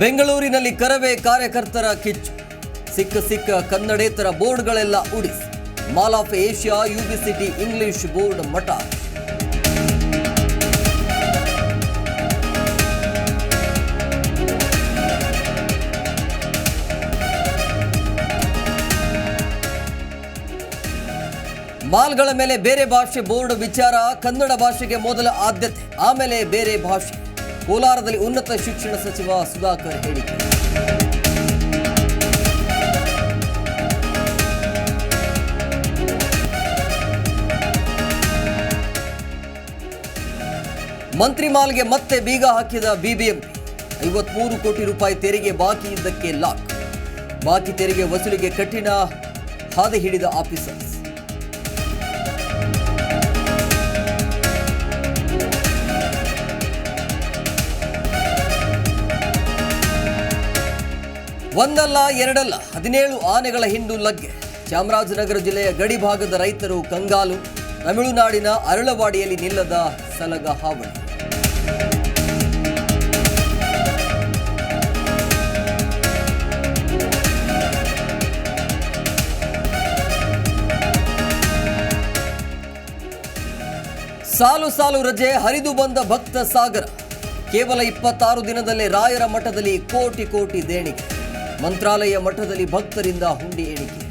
ಬೆಂಗಳೂರಿನಲ್ಲಿ ಕರವೇ ಕಾರ್ಯಕರ್ತರ ಕಿಚ್ಚು. ಸಿಕ್ಕ ಸಿಕ್ಕ ಕನ್ನಡೇತರ ಬೋರ್ಡ್ಗಳೆಲ್ಲ ಉಡಿಸಿ. Mall of Asia UB City English board ಮಠ. ಮಾಲ್ಗಳ ಮೇಲೆ ಬೇರೆ ಭಾಷೆ ಬೋರ್ಡ್ ವಿಚಾರ, ಕನ್ನಡ ಭಾಷೆಗೆ ಮೊದಲ ಆದ್ಯತೆ, ಆಮೇಲೆ ಬೇರೆ ಭಾಷೆ. ಕೋಲಾರದಲ್ಲಿ ಉನ್ನತ ಶಿಕ್ಷಣ ಸಚಿವ ಸುಧಾಕರ್ ಹೇಳಿಕೆ. ಮಂತ್ರಿ ಮಾಲ್ಗೆ ಮತ್ತೆ ಬೀಗ ಹಾಕಿದ ಬಿಬಿಎಂಪಿ. ಐವತ್ಮೂರು ಕೋಟಿ ರೂಪಾಯಿ ತೆರಿಗೆ ಬಾಕಿ ಇದ್ದಕ್ಕೆ ಲಾಕ್. ಬಾಕಿ ತೆರಿಗೆ ವಸೂಲಿಗೆ ಕಠಿಣ ಹಾದಿ ಹಿಡಿದ ಆಫೀಸರ್ಸ್. ಒಂದಲ್ಲ, ಎರಡಲ್ಲ, ಹದಿನೇಳು ಆನೆಗಳ ಹಿಂಡು ಲಗ್ಗೆ. ಚಾಮರಾಜನಗರ ಜಿಲ್ಲೆಯ ಗಡಿ ಭಾಗದ ರೈತರು ಕಂಗಾಲು. ತಮಿಳುನಾಡಿನ ಅರಳವಾಡಿಯಲ್ಲಿ ನಿಲ್ಲದ ಸಲಗ ಹಾವಳಿ. ಸಾಲು ಸಾಲು ರಜೆ ಹರಿದು ಬಂದ ಭಕ್ತ ಸಾಗರ. ಕೇವಲ ಇಪ್ಪತ್ತಾರು ದಿನದಲ್ಲೇ ರಾಯರ ಮಠದಲ್ಲಿ ಕೋಟಿ ಕೋಟಿ ದೇಣಿಗೆ. ಮಂತ್ರಾಲಯ ಮಠದಲ್ಲಿ ಭಕ್ತರಿಂದ ಹುಂಡಿ ಎಣಿಕೆ.